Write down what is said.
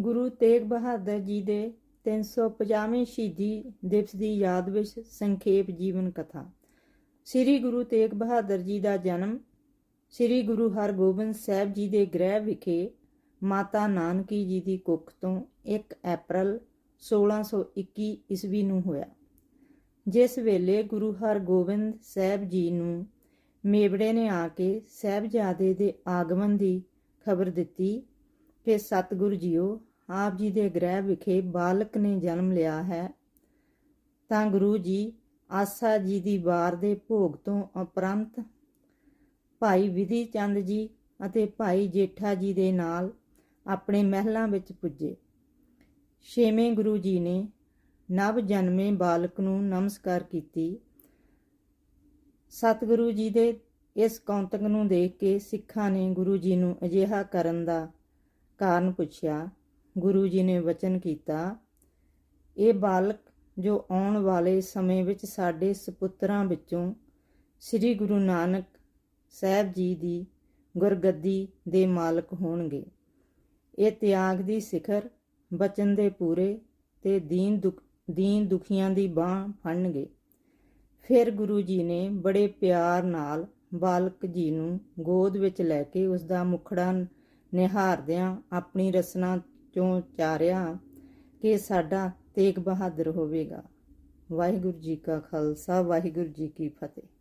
ਗੁਰੂ ਤੇਗ ਬਹਾਦਰ ਜੀ ਦੇ 350ਵੇਂ ਸ਼ਹੀਦੀ ਦਿਵਸ ਦੀ ਯਾਦ ਵਿੱਚ ਸੰਖੇਪ ਜੀਵਨ ਕਥਾ। ਸ੍ਰੀ ਗੁਰੂ ਤੇਗ ਬਹਾਦਰ ਜੀ ਦਾ ਜਨਮ ਸ੍ਰੀ ਗੁਰੂ ਹਰਗੋਬਿੰਦ ਸਾਹਿਬ ਜੀ ਦੇ ਗ੍ਰਹਿ ਵਿਖੇ ਮਾਤਾ ਨਾਨਕੀ ਜੀ ਦੀ ਕੁੱਖ ਤੋਂ 1 ਅਪ੍ਰੈਲ 1621 ਈਸਵੀ ਨੂੰ ਹੋਇਆ। ਜਿਸ ਵੇਲੇ ਗੁਰੂ ਹਰਗੋਬਿੰਦ ਸਾਹਿਬ ਜੀ ਨੂੰ ਮੇਵੜੇ ਨੇ ਆ ਕੇ ਸਾਹਿਬਜ਼ਾਦੇ ਦੇ ਆਗਮਨ ਦੀ ਖਬਰ ਦਿੱਤੀ ਕਿ ਸਤਿਗੁਰੂ ਜੀਓ ਆਪ ਜੀ ਦੇ ਗ੍ਰਹਿ ਵਿਖੇ ਬਾਲਕ ਨੇ ਜਨਮ ਲਿਆ ਹੈ। ਤਾਂ ਗੁਰੂ ਜੀ ਆਸਾ ਜੀ ਦੀ ਵਾਰ ਦੇ ਭੋਗ ਤੋਂ ਉਪਰੰਤ ਭਾਈ ਵਿਧੀ ਚੰਦ ਜੀ ਅਤੇ ਭਾਈ ਜੇਠਾ ਜੀ ਦੇ ਨਾਲ ਆਪਣੇ ਮਹਿਲਾਂ ਵਿੱਚ ਪੁੱਜੇ। ਛੇਵੇਂ ਗੁਰੂ ਜੀ ਨੇ ਨਵ ਜਨਮੇ ਬਾਲਕ ਨੂੰ ਨਮਸਕਾਰ ਕੀਤੀ। ਸਤਿਗੁਰੂ ਜੀ ਦੇ ਇਸ ਕੌਂਤਕ ਨੂੰ ਦੇਖ ਕੇ ਸਿੱਖਾਂ ਨੇ ਗੁਰੂ ਜੀ ਨੂੰ ਅਜਿਹਾ ਕਰਨ ਦਾ ਕਾਰਨ ਪੁੱਛਿਆ ਗੁਰੂ ਜੀ ਨੇ ਵਚਨ ਕੀਤਾ, ਇਹ ਬਾਲਕ ਜੋ ਆਉਣ ਵਾਲੇ ਸਮੇਂ ਵਿੱਚ ਸਾਡੇ ਸੁਪੁੱਤਰਾਂ ਵਿੱਚੋਂ ਸ੍ਰੀ ਗੁਰੂ ਨਾਨਕ ਸਾਹਿਬ ਜੀ ਦੀ ਗੁਰਗੱਦੀ ਦੇ ਮਾਲਕ ਹੋਣਗੇ। ਇਹ ਤਿਆਗ ਦੀ ਸਿਖਰ, ਬਚਨ ਦੇ ਪੂਰੇ ਤੇ ਦੀਨ ਦੁਖ, ਦੀਨ ਦੁਖੀਆਂ ਦੀ ਬਾਹ ਫੜਨਗੇ। ਫਿਰ ਗੁਰੂ ਜੀ ਨੇ ਬੜੇ ਪਿਆਰ ਨਾਲ ਬਾਲਕ ਜੀ ਨੂੰ ਗੋਦ ਵਿੱਚ ਲੈ ਕੇ ਉਸ ਦਾ ਮੁਖੜਾ ਨਿਹਾਰਦਿਆਂ ਆਪਣੀ ਰਸਨਾ ਚੋਂ ਚਾਰਿਆ ਕਿ ਸਾਡਾ ਤੇਗ ਬਹਾਦਰ ਹੋਵੇਗਾ। ਵਾਹਿਗੁਰੂ ਜੀ ਕਾ ਖਾਲਸਾ, ਵਾਹਿਗੁਰੂ ਜੀ ਕੀ ਫਤਿਹ।